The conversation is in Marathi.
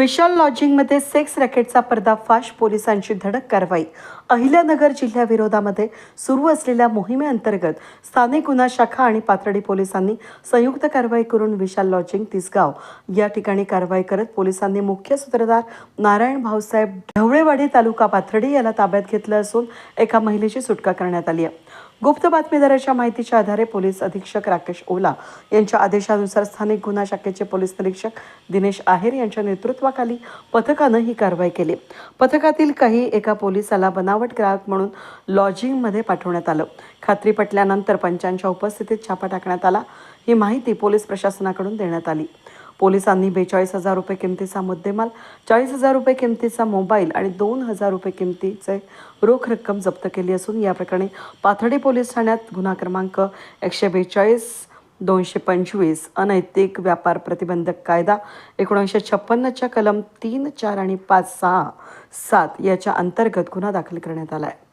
विशाल लॉजिंगमध्ये सेक्स रॅकेटचा पर्दाफाश पोलिसांची धडक कारवाई. अहिल्यानगर जिल्ह्याविरोधामध्ये सुरू असलेल्या मोहिमेअंतर्गत स्थानिक गुन्हा शाखा आणि पाथर्डी पोलिसांनी संयुक्त कारवाई करून विशाल लॉजिंग तिसगाव. या ठिकाणी कारवाई करत पोलिसांनी मुख्य सूत्रधार नारायण भाऊसाहेब ढवळेवाडी तालुका पाथर्डी याला ताब्यात घेतलं असून एका महिलेची सुटका करण्यात आली आहे. गुप्त बातमीदाराच्या माहितीच्या आधारे पोलीस अधीक्षक राकेश ओला यांच्या आदेशानुसार स्थानिक गुन्हा शाखेचे पोलीस निरीक्षक दिनेश आहेर यांच्या नेतृत्वाखाली पथकानं ही कारवाई केली. पथकातील काही एका पोलिसाला बनावट ग्राहक म्हणून लॉजिंगमध्ये पाठवण्यात आलं. खात्री पटल्यानंतर पंचांच्या उपस्थितीत छापा टाकण्यात आला. ही माहिती पोलीस प्रशासनाकडून देण्यात आली. पोलिसांनी बेचाळीस हजार रुपये किमतीचा मुद्देमाल चाळीस हजार रुपये किमतीचा मोबाईल आणि दोन हजार रुपये किमतीचे रोख रक्कम जप्त केली असून या प्रकरणी पाथर्डी पोलीस ठाण्यात गुन्हा क्रमांक एकशे बेचाळीस दोनशे पंचवीस अनैतिक व्यापार प्रतिबंधक कायदा एकोणीसशे छप्पन्नच्या कलम तीन चार आणि पाच सहा सात याच्या अंतर्गत गुन्हा दाखल करण्यात आला आहे